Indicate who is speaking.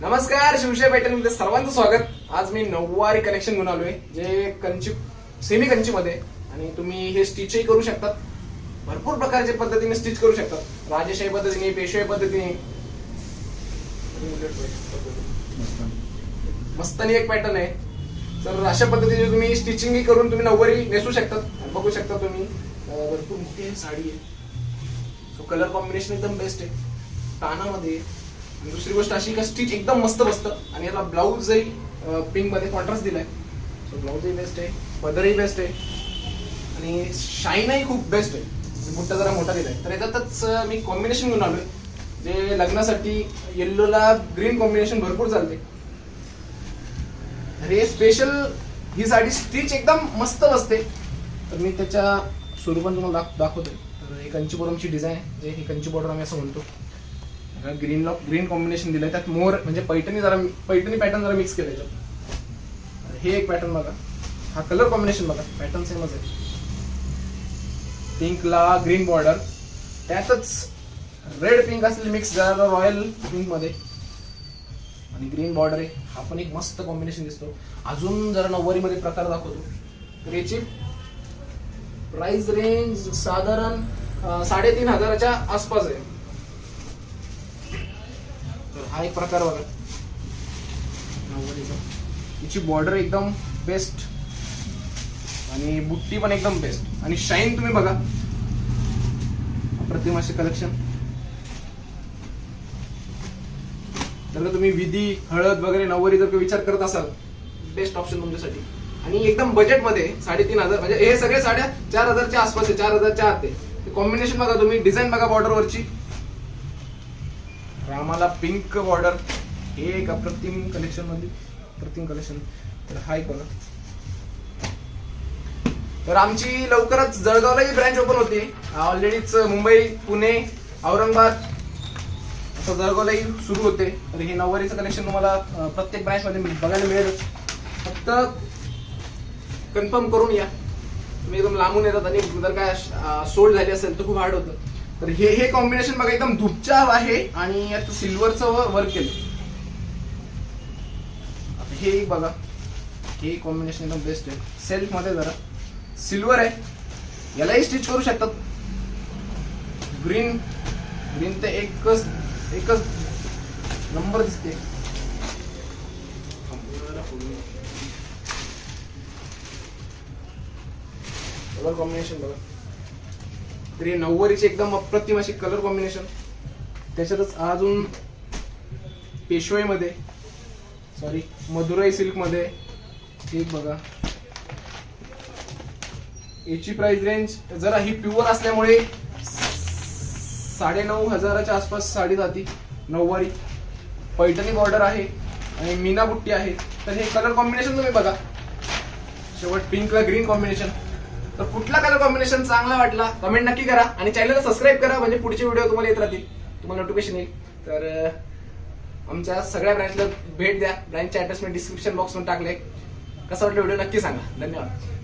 Speaker 1: नमस्कार शिवशय पॅटर्नमध्ये सर्वांचं स्वागत. आज मी नऊवारी कनेक्शन घेऊन आलोय जे कंची सेमी कंची मध्ये. आणि तुम्ही हे स्टिचही करू शकतात. भरपूर प्रकारच्या पद्धतीने स्टिच करू शकतात. राजेशाही पद्धतीने पेशवाई पद्धतीने. मस्तानी एक पॅटर्न आहे. तर अशा पद्धतीने तुम्ही स्टिचिंगही करून तुम्ही नऊवारी नेसू शकतात. बघू शकता तुम्ही भरपूर मोठी साडी आहे. सो कलर कॉम्बिनेशन एकदम बेस्ट आहे. तानामध्ये दुसरी गोष्ट अशी का स्टिच एकदम मस्त बसतं. आणि याला ब्लाऊजही पिंकमध्ये कॉन्ट्रास्ट दिलाय. सो ब्लाऊजही बेस्ट आहे पदरही बेस्ट आहे. आणि शाईनही खूप बेस्ट आहे. आणि बुट्टा जरा मोठा दिलाय. तर याच्यातच मी कॉम्बिनेशन घेऊन आलोय. जे लग्नासाठी येल्लोला ग्रीन कॉम्बिनेशन भरपूर चालते. तर हे स्पेशल ही साडी स्टिच एकदम मस्त बसते. तर मी त्याच्या स्वरूपात तुम्हाला दाख दाखवतोय. तर हे कंचीपुरमची डिझाईन आहे. जे ही कंची बॉर्डर आम्ही असं म्हणतो. ग्रीन लॉक ग्रीन कॉम्बिनेशन दिलंय. त्यात मोर म्हणजे पैठणी जरा पैठणी पॅटर्न जरा मिक्स केलं याच्यात. हे एक पॅटर्न बघा. हा कलर कॉम्बिनेशन बघा. पॅटर्न सेमच आहे. पिंकला ग्रीन बॉर्डर त्यातच रेड पिंक असलेली मिक्स जरा रॉयल पिंकमध्ये. आणि ग्रीन बॉर्डर आहे. हा पण एक मस्त कॉम्बिनेशन दिसतो. अजून जरा नऊवारी मध्ये प्रकार दाखवतो. तर याची प्राइस रेंज साधारण साडेतीन हजाराच्या आसपास आहे. हा एक प्रकार बघा. तिची बॉर्डर एकदम बेस्ट आणि बुट्टी पण एकदम बेस्ट आणि शाईन तुम्ही बघा. अप्रतिम असे कलेक्शन तर तुम्ही विधी हळद वगैरे नऊवारी जर विचार करत असाल बेस्ट ऑप्शन तुमच्यासाठी. आणि एकदम बजेटमध्ये साडेतीन हजार म्हणजे हे सगळे साड्या चार हजारच्या आसपास आहे चार हजारच्या आत आहे. कॉम्बिनेशन बघा तुम्ही डिझाईन बघा बॉर्डरवरची रामाला पिंक बॉर्डर हे एक अप्रतिम कलेक्शनमध्ये अप्रतिम कलेक्शन तर हा एक तर आमची लवकरच जळगावलाही ब्रँच ओपन होती. ऑलरेडीच मुंबई पुणे औरंगाबाद असं जळगावलाही सुरू होते. तर हे नऊवारीचं कलेक्शन तुम्हाला प्रत्येक ब्रँचमध्ये बघायला मिळेल. फक्त कन्फर्म करून या. तुम्ही एकदम लांबून येतात आणि जर काय सोल्ड झाली असेल तर खूप हार्ड होतं. तर हे हे कॉम्बिनेशन बघा एकदम धुपचाव आहे आणि यात सिल्वरचं वर्क केलं. आता हे बघा. हे कॉम्बिनेशन एकदम बेस्ट आहे. सेल्फमध्ये जरा. सिल्वर आहे. यालाही स्टिच करू शकतात. ग्रीन ग्रीन ते एकच एकच नंबर दिसते. कॉम्बिनेशन बघा. तर हे नऊवारीचे एकदम अप्रतिम अशी कलर कॉम्बिनेशन त्याच्यातच अजून पेशवाईमध्ये सॉरी मधुराई सिल्कमध्ये एक बघा. याची प्राइस रेंज जरा ही प्युअर असल्यामुळे साडे नऊ हजाराच्या आसपास साडी जाती नऊवारी. पैठणी बॉर्डर आहे आणि मीना बुट्टी आहे. तर हे कलर कॉम्बिनेशन तुम्ही बघा. शेवट पिंकला ग्रीन कॉम्बिनेशन तर कुठला कलर कॉम्बिनेशन चांगला वाटला कमेंट नक्की करा आणि चॅनलला सबस्क्राईब करा म्हणजे पुढचे व्हिडिओ तुम्हाला येत राहतील. तुम्हाला नोटिफिकेशन येईल. तर आमच्या सगळ्या ब्रँचला भेट द्या. ब्रँचचे ऍड्रेस मी डिस्क्रिप्शन बॉक्समध्ये टाकले कसा वाटलं व्हिडिओ नक्की सांगा. धन्यवाद.